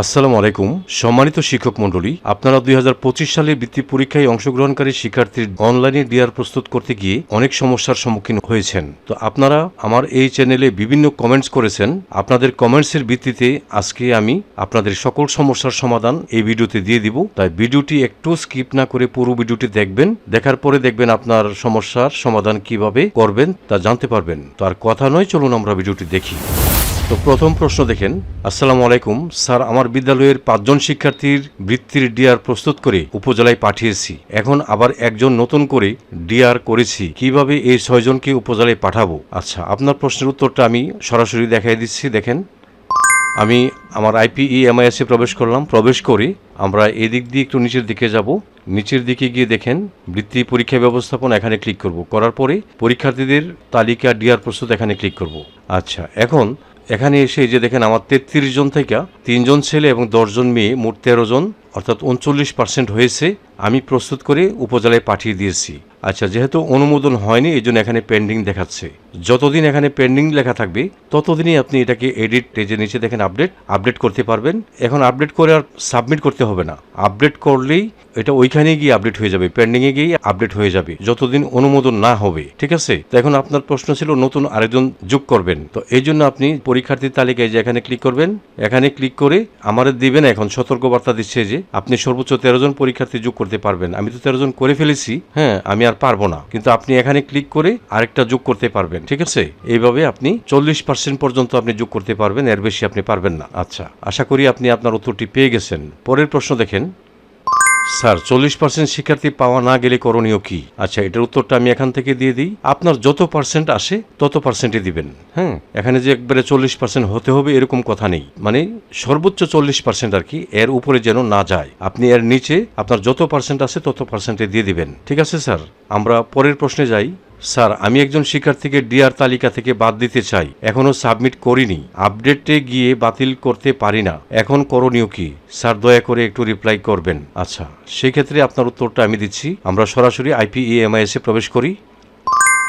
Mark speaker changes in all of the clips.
Speaker 1: আসসালামু আলাইকুম। সম্মানিত শিক্ষক মণ্ডলী, আপনারা দুই সালে বৃত্তি পরীক্ষায় অংশগ্রহণকারী শিক্ষার্থীর অনলাইনে ডিআর প্রস্তুত করতে গিয়ে অনেক সমস্যার সম্মুখীন হয়েছেন। তো আপনারা আমার এই চ্যানেলে বিভিন্ন কমেন্টস করেছেন। আপনাদের কমেন্টসের ভিত্তিতে আজকে আমি আপনাদের সকল সমস্যার সমাধান এই ভিডিওতে দিয়ে দিব। তাই ভিডিওটি একটু স্কিপ না করে পুরো ভিডিওটি দেখবেন। দেখার পরে দেখবেন আপনার সমস্যার সমাধান কীভাবে করবেন তা জানতে পারবেন। তো আর কথা নয়, চলুন আমরা ভিডিওটি দেখি। তো প্রথম প্রশ্ন দেখেন, আসসালামু আলাইকুম, স্যার, আমার বিদ্যালয়ের পাঁচজন শিক্ষার্থীর বৃত্তির ডিআর প্রস্তুত করে উপজেলায় পাঠিয়েছি। এখন আবার একজন নতুন করে ডিআর করেছি। কীভাবে এই ছয়জনকে উপজেলায় পাঠাবো? আচ্ছা আপনার প্রশ্নের উত্তরটা আমি সরাসরি দেখাই দিচ্ছি, দেখেন। আমি আমার আইপিই এমআইএসে প্রবেশ করলাম, প্রবেশ করে আমরা এদিক দিয়ে একটু নিচের দিকে যাব। নিচের দিকে গিয়ে দেখেন, বৃত্তি পরীক্ষা ব্যবস্থাপনা এখানে ক্লিক করব। করার পরে পরীক্ষার্থীদের তালিকা ডিআর প্রস্তুত এখানে ক্লিক করব। আচ্ছা এখন এখানে এসে যে দেখেন, আমার তেত্রিশ জন থেকে তিনজন ছেলে এবং দশজন মেয়ে, মোট তেরো জন অর্থাৎ উনচল্লিশ পার্সেন্ট হয়েছে, আমি প্রস্তুত করে উপজেলায় পাঠিয়ে দিয়েছি। আচ্ছা যেহেতু অনুমোদন হয়নি এই জন্য এখানে পেন্ডিং দেখাচ্ছে। যতদিন এখানে পেন্ডিং লেখা থাকবে, ততদিনই আপনি এটাকে এডিট যে নিচে দেখেন আপডেট আপডেট করতে পারবেন। এখন আপডেট করে আর সাবমিট করতে হবে না। আপডেট করলেই এটা ওইখানে গিয়ে আপডেট হয়ে যাবে পেন্ডিংয়ে গিয়ে আপডেট হয়ে যাবে, যতদিন অনুমোদন না হবে, ঠিক আছে? তো এখন আপনার প্রশ্ন ছিল, নতুন আরেকজন যোগ করবেন। তো এই জন্য আপনি পরীক্ষার্থীর তালিকায় যে এখানে ক্লিক করবেন, এখানে ক্লিক করে আমাদের দিবেন এখন সতর্কবার্তা দিচ্ছে যে আপনি সর্বোচ্চ তেরো জন পরীক্ষার্থী যোগ করতে পারবেন। আমি তো তেরো জন করে ফেলেছি হ্যাঁ আমি আর পারব না। কিন্তু আপনি এখানে ক্লিক করে আরেকটা যোগ করতে পারবেন, ঠিক আছে? এইভাবে আপনি চল্লিশ পার্সেন্ট পর্যন্ত আপনি যোগ করতে পারবেন, এর বেশি আপনি পারবেন না। আচ্ছা আশা করি আপনি আপনার উত্তরটি পেয়ে গেছেন। পরের প্রশ্ন দেখেন। স্যার, চল্লিশ পার্সেন্ট শিক্ষার্থী পাওয়া না গেলে করণীয় কি? আচ্ছা এটার উত্তরটা আমি এখান থেকে দিয়ে দিই। আপনার যত পার্সেন্ট আসে, তত পার্সেন্টই দিবেন। হ্যাঁ এখানে যে একবারে চল্লিশ পার্সেন্ট হতে হবে, এরকম কথা নেই। মানে সর্বোচ্চ চল্লিশ পার্সেন্ট আর কি, এর উপরে যেন না যায়। আপনি এর নিচে, আপনার যত পার্সেন্ট আসে, তত পার্সেন্টে দিয়ে দিবেন। ঠিক আছে, স্যার? আমরা পরের প্রশ্নে যাই। স্যার, আমি একজন শিক্ষার্থীকে ডিআর তালিকা থেকে বাদ দিতে চাই। এখনও সাবমিট করিনি। আপডেটে গিয়ে বাতিল করতে পারি না। এখন করণীয় কি? স্যার, দয়া করে একটু রিপ্লাই করবেন। আচ্ছা সেক্ষেত্রে আপনার উত্তরটা আমি দিচ্ছি। আমরা সরাসরি আইপিএমআইএসে প্রবেশ করি।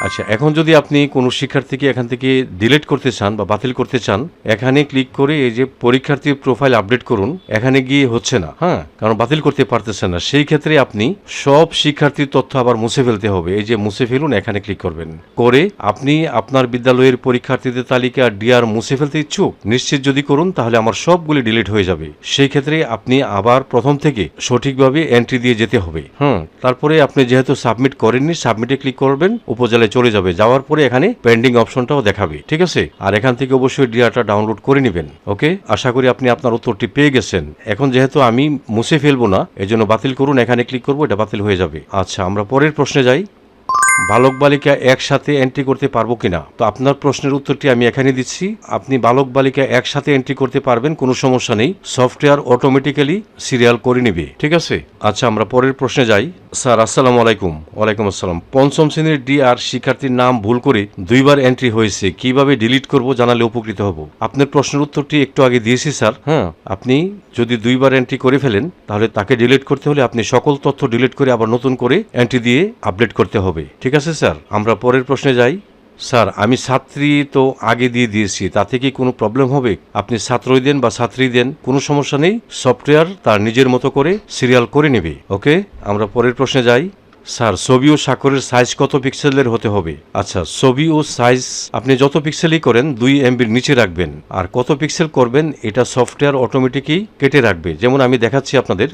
Speaker 1: আচ্ছা এখন যদি আপনি কোনো শিক্ষার্থীকে এখান থেকে ডিলিট করতে চান বা বাতিল করতে চান, এখানে ক্লিক করে এই যে পরীক্ষার্থীর প্রোফাইল আপডেট করুন, এখানে গিয়ে হচ্ছে না হ্যাঁ? কারণ বাতিল করতে পারতেছেন না। সেই ক্ষেত্রে আপনি সব শিক্ষার্থীর তথ্য আবার মুছে ফেলতে হবে। এই যে মুছে ফেলুন, এখানে ক্লিক করবেন। করে আপনি আপনার বিদ্যালয়ের পরীক্ষার্থীদের তালিকা ডিআর মুছে ফেলতে ইচ্ছুক, নিশ্চিত যদি করুন, তাহলে আমার সবগুলি ডিলিট হয়ে যাবে। সেই ক্ষেত্রে আপনি আবার প্রথম থেকে সঠিকভাবে এন্ট্রি দিয়ে যেতে হবে হুম তারপরে আপনি যেহেতু সাবমিট করেননি সাবমিটে ক্লিক করবেন, উপজেলায় চলে যাবে। যাওয়ার পরে এখানে পেন্ডিং অপশনটাও দেখাবে, ঠিক আছে? আর এখান থেকে অবশ্যই ডিআরটা ডাউনলোড করে নেবেন, ওকে? আশা করি আপনি আপনার উত্তরটি পেয়ে গেছেন। এখন যেহেতু আমি মুছে ফেলব না, এজন্য বাতিল করুন, এখানে ক্লিক করব, এটা বাতিল হয়ে যাবে। আচ্ছা আমরা পরের প্রশ্নে যাই। বালক বালিকা একসাথে এন্ট্রি করতে পারব কিনা? তো আপনার প্রশ্নের উত্তরটি আমি এখানে দিচ্ছি। আপনি বালক বালিকা একসাথে এন্ট্রি করতে পারবেন, কোনো সমস্যা নেই। সফটওয়্যার অটোমেটিক্যালি সিরিয়াল করে নিবে, ঠিক আছে? আচ্ছা আমরা পরের প্রশ্নে যাই। স্যার, আসসালামু আলাইকুম। ওয়ালাইকুম আসসালাম। পঞ্চম শ্রেণির ডি আর শিক্ষার্থীর নাম ভুল করে দুইবার এন্ট্রি হয়েছে, কীভাবে ডিলিট করব জানালে উপকৃত হব? আপনার প্রশ্নের উত্তরটি একটু আগে দিয়েছি, স্যার। হ্যাঁ আপনি যদি দুইবার এন্ট্রি করে ফেলেন, তাহলে তাকে ডিলিট করতে হলে আপনি সকল তথ্য ডিলিট করে আবার নতুন করে এন্ট্রি দিয়ে আপডেট করতে হবে ঠিক আছে, স্যার? আমরা পরের প্রশ্নে যাই। স্যার, আমি ছাত্রী তো আগে দিয়ে দিয়েছি তাতে কি কোনো প্রবলেম হবে? আপনি ছাত্রই দেন বা ছাত্রী দেন, কোনো সমস্যা নেই। সফটওয়্যার তার নিজের মতো করে সিরিয়াল করে নেবে, ওকে? আমরা পরের প্রশ্নে যাই। স্যার, ছবি ও স্বাক্ষরের সাইজ কত পিক্সেলের হতে হবে? আচ্ছা ছবি ও সাইজ আপনি যত পিক্সেলই করেন, দুই এমবির নিচে রাখবেন। আর কত পিক্সেল করবেন, এটা সফটওয়্যার অটোমেটিকই কেটে রাখবে। যেমন আমি দেখাচ্ছি আপনাদের।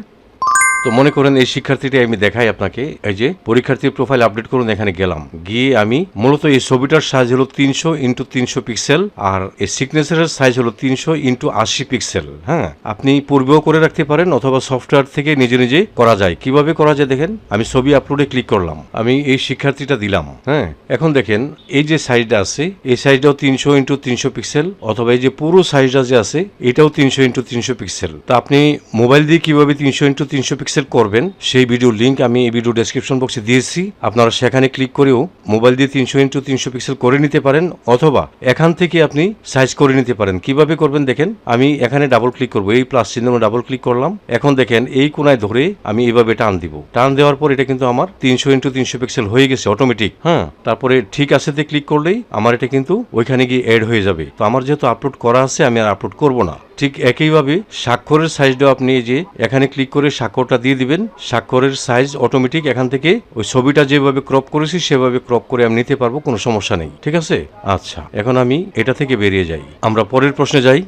Speaker 1: তো মনে করেন এই শিক্ষার্থীটি আমি দেখাই আপনাকে। এই যে পরীক্ষার্থীর প্রোফাইল আপডেট করুন, এখানে গেলাম। গিয়ে আমি মূলত এই ছবিটার সাইজ হলো তিনশো ইন্টু তিনশো পিক্সেল আর এই সিগনেচারের সাইজ হলো তিনশো ইন্টু আশি পিক্সেল হ্যাঁ? আপনি পূর্বেও করে রাখতে পারেন অথবা সফটওয়্যার থেকে নিজে নিজে করা যায়। কীভাবে করা যায় দেখেন? আমি ছবি আপলোডে ক্লিক করলাম। আমি এই শিক্ষার্থীটা দিলাম হ্যাঁ? এখন দেখেন, এই যে সাইজটা আছে, এই সাইজটাও তিনশো ইন্টু তিনশো পিক্সেল অথবা এই যে পুরো সাইজটা যে আছে, এটাও তিনশো ইন্টু তিনশো পিক্সেল তা আপনি মোবাইল দিয়ে কীভাবে তিনশো ইন্টু তিনশো পিক্সেল করবেন, সেই ভিডিও লিঙ্ক আমি এই ভিডিও ডেসক্রিপশন বক্সে দিয়েছি। আপনারা সেখানে ক্লিক করেও মোবাইল দিয়ে তিনশো ইন্টু তিনশো পিক্সেল করে নিতে পারেন, অথবা এখান থেকে আপনি সাইজ করে নিতে পারেন। কীভাবে করবেন দেখেন, আমি এখানে ডাবল ক্লিক করব, এই প্লাস চিহ্ন ডাবল ক্লিক করলাম। এখন দেখেন, এই কোনায় ধরে আমি এইভাবে টান দিব। টান দেওয়ার পর এটা কিন্তু আমার তিনশো ইন্টু তিনশো পিক্সেল হয়ে গেছে অটোমেটিক হ্যাঁ তারপরে ঠিক আছে ক্লিক করলেই আমার এটা কিন্তু ওইখানে গিয়ে অ্যাড হয়ে যাবে। তো আমার যেহেতু আপলোড করা আছে, আমি আর আপলোড করব না। ঠিক একইভাবে স্বাক্ষরের সাইজটাও আপনি যে এখানে ক্লিক করে স্বাক্ষরটা দিয়ে দিবেন, স্বাক্ষরের সাইজ অটোমেটিক এখান থেকে ওই ছবিটা যেভাবে ক্রপ করেছি সেভাবে ক্রপ করে আমি নিতে পারব, কোনো সমস্যা নেই, ঠিক আছে? আচ্ছা এখন আমি এটা থেকে বেরিয়ে যাই। আমরা পরের প্রশ্নে যাই।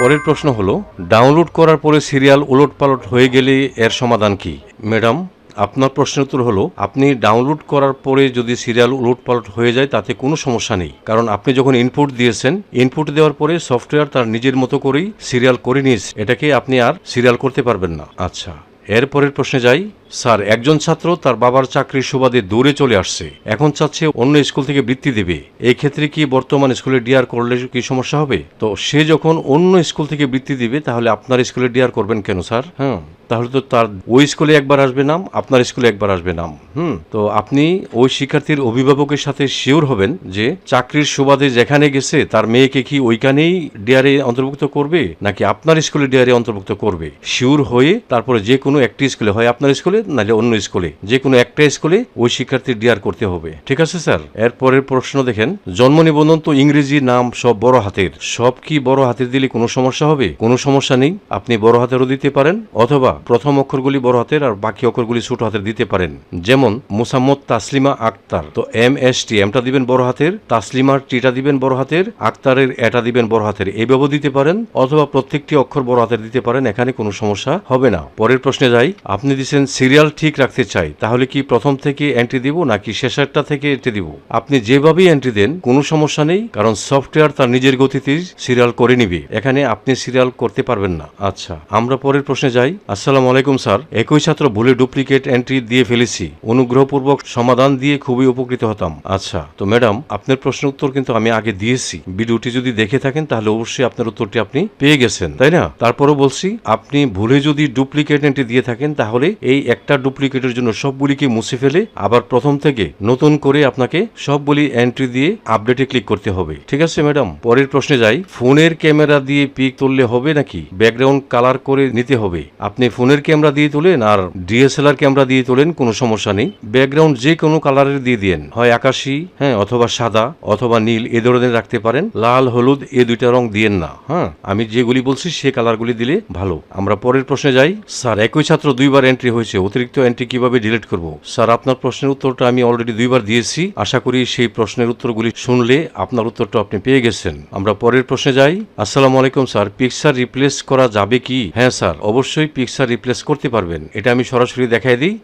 Speaker 1: পরের প্রশ্ন হলো ডাউনলোড করার পরে সিরিয়াল উলট পালট হয়ে গেলে এর সমাধান কি? ম্যাডাম আপনার প্রশ্নের উত্তর হলো, আপনি ডাউনলোড করার পরে যদি সিরিয়াল উলট পালট হয়ে যায়, তাতে কোনো সমস্যা নেই। কারণ আপনি যখন ইনপুট দিয়েছেন ইনপুট দেওয়ার পরে সফটওয়্যার তার নিজের মতো করেই সিরিয়াল করে নিয়েছে। এটাকে আপনি আর সিরিয়াল করতে পারবেন না। আচ্ছা এরপরের প্রশ্নে যাই। স্যার, একজন ছাত্র তার বাবার চাকরির সুবাদে দূরে চলে আসছে। এখন চাচ্ছে অন্য স্কুল থেকে বৃত্তি দেবে। এই ক্ষেত্রে কি বর্তমান স্কুলে ডিআর করলে কি সমস্যা হবে? তো সে যখন অন্য স্কুল থেকে বৃত্তি দিবে, তাহলে আপনার স্কুলে ডিআর করবেন কেন, স্যার? হ্যাঁ তাহলে তো তার ওই স্কুলে একবার আসবে নাম, আপনার স্কুলে একবার আসবে নাম। হুম, তো আপনি ওই শিক্ষার্থীর অভিভাবকের সাথে শিওর হবেন যে চাকরির সুবাদে যেখানে গেছে তার মেয়েকে কি ওইখানেই ডিয়ারে অন্তর্ভুক্ত করবে, নাকি আপনার স্কুলে ডিআরএ অন্তর্ভুক্ত করবে? শিওর হয়ে তারপরে যে কোনো একটি স্কুলে, হয় আপনার স্কুলে, নাহলে অন্য স্কুলে, যে কোনো একটা স্কুলে ওই শিক্ষার্থীর ডিয়ার করতে হবে। ঠিক আছে, স্যার? এরপরের প্রশ্ন দেখেন, জন্ম নিবন্ধন তো ইংরেজি নাম সব বড় হাতের। সব কি বড় হাতের দিলে কোনো সমস্যা হবে? কোনো সমস্যা নেই, আপনি বড় হাতেরও দিতে পারেন, অথবা প্রথম অক্ষরগুলি বড় হাতের আর বাকি অক্ষরগুলি ছোট হাতের দিতে পারেন। যেমন, মোসাম্মদ তাসলিমা আক্তার। তো এম, এস, টি এমটা দিবেন বড় হাতের, তাসলিমার টিটা দিবেন বড় হাতের, আক্তারের এটা দিবেন বড় হাতের। এইভাবেও দিতে পারেন অথবা প্রত্যেকটি অক্ষর বড় হাতের দিতে পারেন, এখানে কোনো সমস্যা হবে না। পরের প্রশ্নে যাই। আপনি দিচ্ছেন সিরিয়াল ঠিক রাখতে চাই, তাহলে কি প্রথম থেকে এন্ট্রি দিব নাকি শেষেরটা থেকে এন্ট্রি দিব? আপনি যেভাবেই এন্ট্রি দেন, কোনো সমস্যা নেই, কারণ সফটওয়্যার তার নিজের গতিতে সিরিয়াল করে নিবে। এখানে আপনি সিরিয়াল করতে পারবেন না। আচ্ছা আমরা পরের প্রশ্নে যাই। আসসালামু আলাইকুম, স্যার। একই ছাত্র ভুলে ডুপ্লিকেট এন্ট্রি দিয়ে ফেলেছি। অনুগ্রহপূর্বক সমাধান দিয়ে খুবই উপকৃত হতাম। আচ্ছা তো ম্যাডাম, আপনার প্রশ্নের উত্তর কিন্তু আমি আগে দিয়েছি। ভিডিওটি যদি দেখে থাকেন, তাহলে অবশ্যই আপনার উত্তরটি আপনি পেয়ে গেছেন, তাই না? তারপরও বলছি, আপনি ভুলে যদি ডুপ্লিকেট এন্ট্রি দিয়ে থাকেন, তাহলে এই একটা ডুপ্লিকেটের জন্য সবগুলিকে মুছে ফেলে আবার প্রথম থেকে নতুন করে আপনাকে সবগুলি এন্ট্রি দিয়ে আপডেটে ক্লিক করতে হবে। ঠিক আছে, ম্যাডাম? পরের প্রশ্নে যাই। ফোনের ক্যামেরা দিয়ে পিক তুললে হবে নাকি? ব্যাকগ্রাউন্ড কালার করে নিতে হবে। আপনি ফোনের ক্যামেরা দিয়ে তোলেন আর ডিএসএলআর ক্যামেরা দিয়ে তোলেন, কোনো সমস্যা নেই। ব্যাকগ্রাউন্ড যে কোনো কালারের দিয়ে দিন হয় আকাশি হ্যাঁ অথবা সাদা, অথবা নীল, এ ধরনের রাখতে পারেন। লাল, হলুদ, এ দুইটা রং দিয়েন না হ্যাঁ। আমি যেগুলি বলছি, সে কালারগুলি দিলে ভালো। আমরা পরের প্রশ্নে যাই। স্যার, একই ছাত্র দুইবার এন্ট্রি হয়েছে। অতিরিক্ত এন্ট্রি কীভাবে ডিলিট করব? স্যার, আপনার প্রশ্নের উত্তরটা আমি অলরেডি দুইবার দিয়েছি। আশা করি সেই প্রশ্নের উত্তরগুলি শুনলে আপনার উত্তরটা আপনি পেয়ে গেছেন। আমরা পরের প্রশ্নে যাই। আসসালামু আলাইকুম, স্যার। পিকচার রিপ্লেস করা যাবে কি? হ্যাঁ স্যার। অবশ্যই পিকচার রিপ্লেস করতে পারবেন। এটা আমি সরাসরি দেখাই দিই।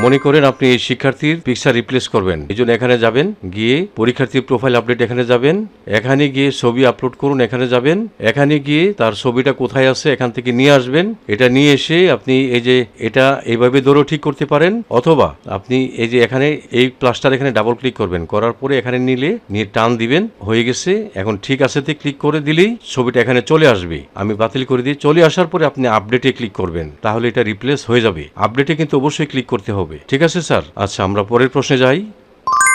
Speaker 1: মনে করেন আপনি এই শিক্ষার্থীর পিকচার রিপ্লেস করবেন। এই জন্য এখানে যাবেন, গিয়ে পরীক্ষার্থীর প্রোফাইল আপডেট এখানে যাবেন, এখানে গিয়ে ছবি আপলোড করুন, এখানে যাবেন, এখানে গিয়ে তার ছবিটা কোথায় আছে এখান থেকে নিয়ে আসবেন, এটা নিয়ে এসে আপনি এই যে এটা এইভাবে ধরেও ঠিক করতে পারেন, অথবা আপনি এই যে এখানে এই প্লাসটার এখানে ডাবল ক্লিক করবেন, করার পরে এখানে নিলে, নিয়ে টান দিবেন, হয়ে গেছে, এখন ঠিক আছেতে ক্লিক করে দিলেই ছবিটা এখানে চলে আসবে। আমি বাতিল করে দিয়ে চলে আসার পরে আপনি আপডেটে ক্লিক করবেন, তাহলে এটা রিপ্লেস হয়ে যাবে। আপডেটে কিন্তু অবশ্যই ক্লিক করতে হবে। ঠিক আছে স্যার? আচ্ছা আমরা পরের প্রশ্নে যাই।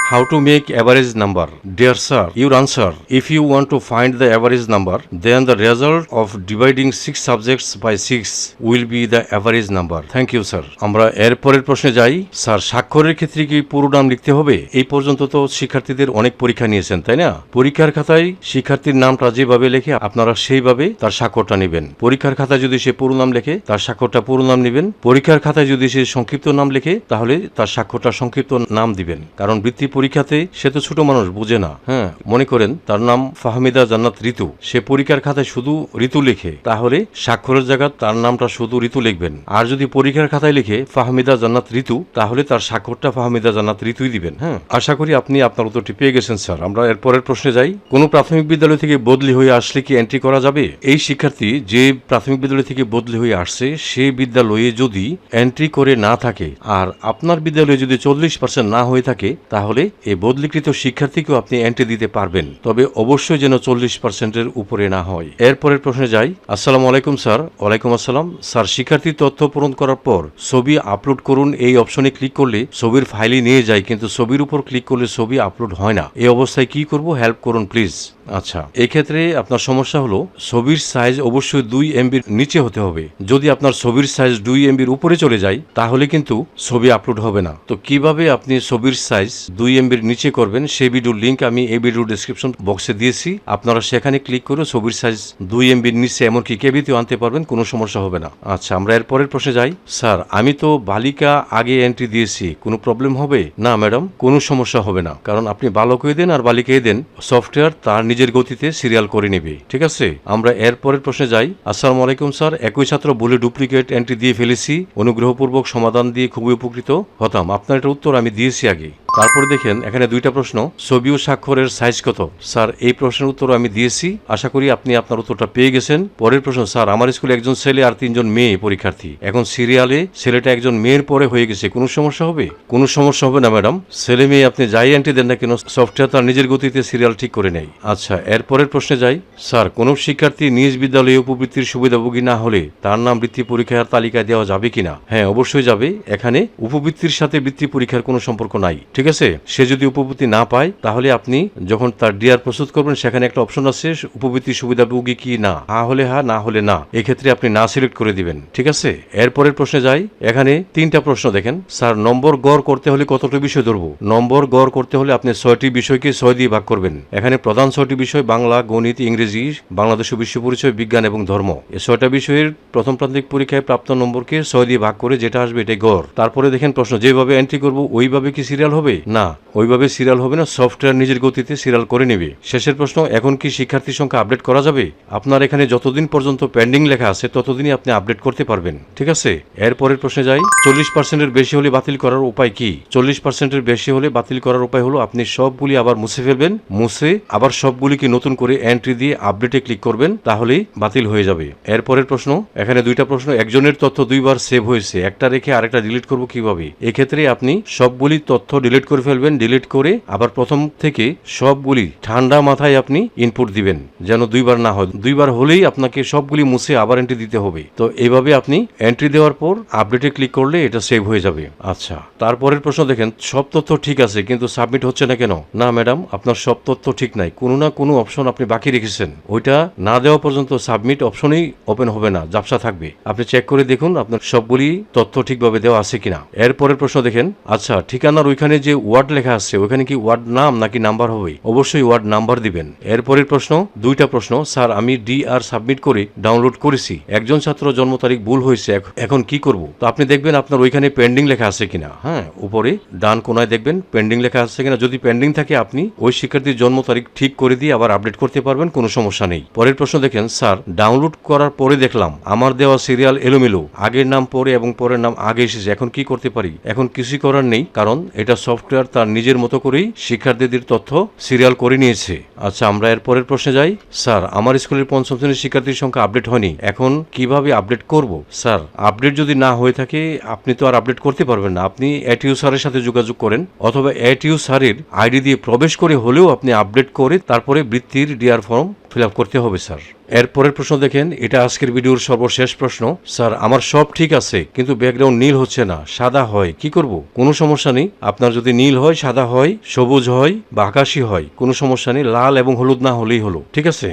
Speaker 1: How to make average number? Dear sir, your answer. If you want to find the average number, then the result of dividing six subjects by six will be the average number. Thank you, sir. আমরা এর পরের প্রশ্নে যাই sir স্বাক্ষরের ক্ষেত্রে কি পুরো নাম লিখতে হবে এই পর্যন্ত তো শিক্ষার্থীদের অনেক পরীক্ষা নিয়েছেন তাই না পরীক্ষার খাতায় শিক্ষার্থীর নামটা যেভাবে লেখে আপনারা সেইভাবে তার স্বাক্ষরটা নেবেন পরীক্ষার খাতায় যদি সে পুরো নাম লেখে তার স্বাক্ষরটা পুরো নাম নেবেন পরীক্ষার খাতায় যদি সে সংক্ষিপ্ত নাম লেখে তাহলে তার স্বাক্ষরটা সংক্ষিপ্ত নাম দিবেন কারণ বৃত্তি পরীক্ষাতে সে তো ছোট মানুষ, বুঝে না। হ্যাঁ মনে করেন তার নাম ফাহমিদা জান্নাত ঋতু। সে পরীক্ষার খাতায় শুধু ঋতু লেখে। তাহলে স্বাক্ষরের জায়গা তার নামটা শুধু ঋতু লিখবেন। আর যদি পরীক্ষার খাতায় লিখে ফাহমিদা জান্নাত ঋতু, তাহলে তার স্বাক্ষরটা ফাহমিদা জান্নাত ঋতুই দিবেন। হ্যাঁ আশা করি আপনি আপনার উত্তরটি পেয়ে গেছেন, স্যার। আমরা এর পরের প্রশ্নে যাই। কোন প্রাথমিক বিদ্যালয় থেকে বদলি হয়ে আসলে কি এন্ট্রি করা যাবে? এই শিক্ষার্থী যে প্রাথমিক বিদ্যালয় থেকে বদলি হয়ে আসছে, সে বিদ্যালয়ে যদি এন্ট্রি করে না থাকে, আর আপনার বিদ্যালয়ে যদি চল্লিশ পার্সেন্ট না হয়ে থাকে, তাহলে এই বদলিকৃত শিক্ষার্থীকেও আপনি এন্ট্রি দিতে পারবেন। তবে অবশ্যই যেন চল্লিশ পার্সেন্টের উপরে না হয়। এরপরের প্রশ্নে যাই। আসসালামু আলাইকুম, স্যার। ওয়ালাইকুম আসসালাম। স্যার শিক্ষার্থী তথ্য পূরণ করার পর ছবি আপলোড করুন। এই অপশনে ক্লিক করলে ছবির ফাইলে নিয়ে যায়, কিন্তু ছবির উপর ক্লিক করলে ছবি আপলোড হয় না। এই অবস্থায় কি করব? হেল্প করুন প্লিজ আচ্ছা। এই ক্ষেত্রে আপনার সমস্যা হলো, ছবির সাইজ অবশ্যই দুই এমবির নিচে হতে হবে। যদি আপনার ছবির সাইজ দুই এমবির উপরে চলে যায়, তাহলে কিন্তু ছবি আপলোড হবে না। তো কীভাবে আপনি ছবির সাইজ দুই এমবির নিচে করবেন সেই ভিডিওর লিঙ্ক আমি এই ভিডিওর ডিসক্রিপশন বক্সে দিয়েছি। আপনারা সেখানে ক্লিক করে ছবির সাইজ দুই এমবির নিচে এমনকি কেবিতেও আনতে পারবেন, কোনো সমস্যা হবে না। আচ্ছা আমরা এর পরের প্রশ্নে যাই। স্যার, আমি তো বালিকা আগে এন্ট্রি দিয়েছি, কোনো প্রবলেম হবে? না ম্যাডাম কোনো সমস্যা হবে না। কারণ আপনি বালকই দেন আর বালিকাই দেন। সফটওয়্যার তার নিজের গতিতে সিরিয়াল করে নেবে, ঠিক আছে? আমরা এরপরের প্রশ্নে যাই। আসসালাম আলাইকুম, স্যার। একই ছাত্র বলে ডুপ্লিকেট এন্ট্রি দিয়ে ফেলেছি। অনুগ্রহপূর্বক সমাধান দিয়ে খুবই উপকৃত হতাম। আপনার এটা উত্তর আমি দিয়েছি আগে তারপরে দেখেন, এখানে দুইটা প্রশ্ন। ছবি ও স্বাক্ষরের সাইজ কত? স্যার, এই প্রশ্নের উত্তর আমি দিয়েছি। আশা করি আপনি আপনার উত্তরটা পেয়ে গেছেন। পরের প্রশ্ন, স্যার, আমার স্কুলে একজন ছেলে আর তিনজন মেয়ে পরীক্ষার্থী। এখন সিরিয়ালে ছেলেটা একজন মেয়ের পরে হয়ে গেছে। কোনো সমস্যা হবে? কোনো সমস্যা হবে না, ম্যাডাম। ছেলে মেয়ে, আপনি যাই এন্ট্রি দেন না কেন সফটওয়্যার তার নিজের গতিতে সিরিয়াল ঠিক করে নেয়। আচ্ছা এর পরের প্রশ্নে যাই। স্যার, কোনো শিক্ষার্থী নিজ বিদ্যালয়ে উপবৃত্তির সুবিধাভোগী না হলে তার নাম বৃত্তি পরীক্ষার তালিকায় দেওয়া যাবে কিনা? হ্যাঁ অবশ্যই যাবে। এখানে উপবৃত্তির সাথে বৃত্তি পরীক্ষার কোনো সম্পর্ক নাই। ঠিক আছে সে যদি উপবৃত্তি না পায়, তাহলে আপনি যখন তার ডিআর প্রস্তুত করবেন, সেখানে একটা অপশন আছে, উপবৃত্তি সুবিধাভোগী কি না? হা হলে হা, না হলে না। এক্ষেত্রে আপনি না সিলেক্ট করে দিবেন, ঠিক আছে? এরপরের প্রশ্নে যাই। এখানে তিনটা প্রশ্ন দেখেন। স্যার, নম্বর গড় করতে হলে কতটা বিষয় ধরবো? নম্বর গড় করতে হলে আপনি ছয়টি বিষয়কে ছয় দিয়ে ভাগ করবেন। এখানে প্রধান ছয়টি বিষয় বাংলা, গণিত, ইংরেজি, বাংলাদেশ বিশ্ব পরিচয়, বিজ্ঞান এবং ধর্ম। এই ছয়টা বিষয়ের প্রথম প্রান্তিক পরীক্ষায় প্রাপ্ত নম্বরকে ছয় দিয়ে ভাগ করে যেটা আসবে এটাই গড়। তারপরে দেখেন প্রশ্ন, যেভাবে এন্ট্রি করব, ওইভাবে কি সিরিয়াল হবে? না, ওইভাবে সিরিয়াল হবে না সফটওয়্যার নিজের গতিতে সিরিয়াল করে নেবে। শেষের প্রশ্ন, এখন কি শিক্ষার্থীর সংখ্যা আপডেট করা যাবে? আপনার এখানে যতদিন পর্যন্ত পেন্ডিং লেখা আছে, ততদিনই আপনি আপডেট করতে পারবেন, ঠিক আছে? এর পরের প্রশ্নে যাই, চল্লিশ পার্সেন্টের বেশি হলে বাতিল করার উপায় কি? চল্লিশ পার্সেন্টের বেশি হলে বাতিল করার উপায় হলো, আপনি সবগুলি আবার মুছে ফেলবেন, মুছে আবার সবগুলিকে নতুন করে এন্ট্রি দিয়ে আপডেটে ক্লিক করবেন, তাহলেই বাতিল হয়ে যাবে। এর পরের প্রশ্ন, এখানে দুইটা প্রশ্ন, একজনের তথ্য দুইবার সেভ হয়েছে, একটা রেখে আরেকটা ডিলিট করব কীভাবে? এক্ষেত্রে আপনি সবগুলি তথ্য ডিলিট করে ফেলবেন ডিলিট করে আবার প্রথম থেকে সবগুলি ঠান্ডা মাথায় আপনি ইনপুট দিবেন, যেন দুইবার না হয়। দুইবার হলেই আপনাকে সবগুলি মুছে আবার এন্ট্রি দিতে হবে। তো এইভাবে আপনি এন্ট্রি দেওয়ার পর আপডেটে ক্লিক করলে এটা সেভ হয়ে যাবে। আচ্ছা তারপরের প্রশ্ন দেখেন, সব তথ্য ঠিক আছে, কিন্তু সাবমিট হচ্ছে না কেন? না ম্যাডাম আপনার সব তথ্য ঠিক নাই। কোনো না কোনো অপশন আপনি বাকি রেখেছেন। ওইটা না দেওয়া পর্যন্ত সাবমিট অপশনই ওপেন হবে না জাপসা থাকবে। আপনি চেক করে দেখুন আপনার সবগুলি তথ্য ঠিকভাবে দেওয়া আছে কিনা। এরপরের প্রশ্ন দেখেন আচ্ছা ঠিকানার ওইখানে যে ওয়ার্ড লেখা আছে, ওখানে কি ওয়ার্ড নাম নাকি নাম্বার হবে? অবশ্যই ওয়ার্ড নাম্বার দিবেন। এরপরের প্রশ্ন, দুইটা প্রশ্ন, স্যার, আমি ডি আর সাবমিট করে ডাউনলোড করেছি। একজন ছাত্র জন্ম তারিখ ভুল হয়েছে এখন কি করব? তো আপনি দেখবেন আপনার ওইখানে পেন্ডিং লেখা আছে কিনা। হ্যাঁ উপরে ডান কোনায় দেখবেন পেন্ডিং লেখা আছে কিনা। যদি পেন্ডিং থাকে আপনি ওই শিক্ষার্থীর জন্ম তারিখ ঠিক করে দিয়ে আবার আপডেট করতে পারবেন, কোনো সমস্যা নেই। পরের প্রশ্ন দেখেন, স্যার ডাউনলোড করার পরে দেখলাম, আমার দেওয়া সিরিয়াল এলোমেলো। আগের নাম পরে এবং পরের নাম আগে এসেছে, এখন কি করতে পারি? এখন কিছুই করার নেই, কারণ এটা সফটওয়্যার তার নিজের মতো করেই শিক্ষার্থীদের তথ্য সিরিয়াল করে নিয়েছে। আচ্ছা আমরা এর পরের প্রশ্নে যাই। স্যার, আমার স্কুলের পঞ্চম শ্রেণির শিক্ষার্থীর সংখ্যা আপডেট হয়নি। এখন কীভাবে আপডেট করব? স্যার, আপডেট যদি না হয়ে থাকে, আপনি তো আর আপডেট করতে পারবেন না। আপনি এটিউ স্যারের সাথে যোগাযোগ করেন, অথবা এটিউ স্যারের আইডি দিয়ে প্রবেশ করে হলেও আপনি আপডেট করে তারপরে বৃত্তির ডিআর ফর্ম ফিল করতে হবে, স্যার। এরপরের প্রশ্ন দেখেন, এটা আজকের ভিডিওর সর্বশেষ প্রশ্ন। স্যার, আমার সব ঠিক আছে, কিন্তু ব্যাকগ্রাউন্ড নীল হচ্ছে না, সাদা হয়, কি করব? কোনো সমস্যা নেই, আপনার যদি নীল হয়, সাদা হয়, সবুজ হয় বা আকাশি হয়, কোনো সমস্যা নেই, লাল এবং হলুদ না হলেই হলো, ঠিক আছে?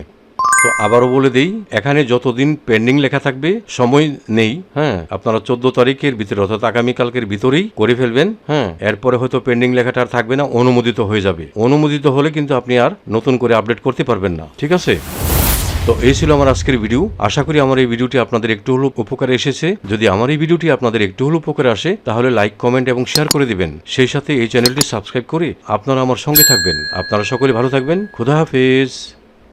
Speaker 1: তো আবারও বলে দেই এখানে যতদিন পেন্ডিং লেখা থাকবে সময় নেই। হ্যাঁ। আপনারা চোদ্দ তারিখের ভিতরে অর্থাৎ আগামীকালকের ভিতরেই করে ফেলবেন। হ্যাঁ। এরপরে হয়তো পেন্ডিং লেখাটা আর থাকবে না অনুমোদিত হয়ে যাবে। অনুমোদিত হলে কিন্তু আপনি আর নতুন করে আপডেট করতে পারবেন না। ঠিক আছে? তো এই ছিল আমার আজকের ভিডিও আশা করি আমার এই ভিডিওটি আপনাদের একটু হলেও উপকারে এসেছে। যদি আমার এই ভিডিওটি আপনাদের একটু হলেও উপকারে আসে তাহলে লাইক কমেন্ট এবং শেয়ার করে দিবেন। সেই সাথে এই চ্যানেলটি সাবস্ক্রাইব করে আপনারা আমার সঙ্গে থাকবেন। আপনারা সকলে ভালো থাকবেন। খুদা হাফেজ।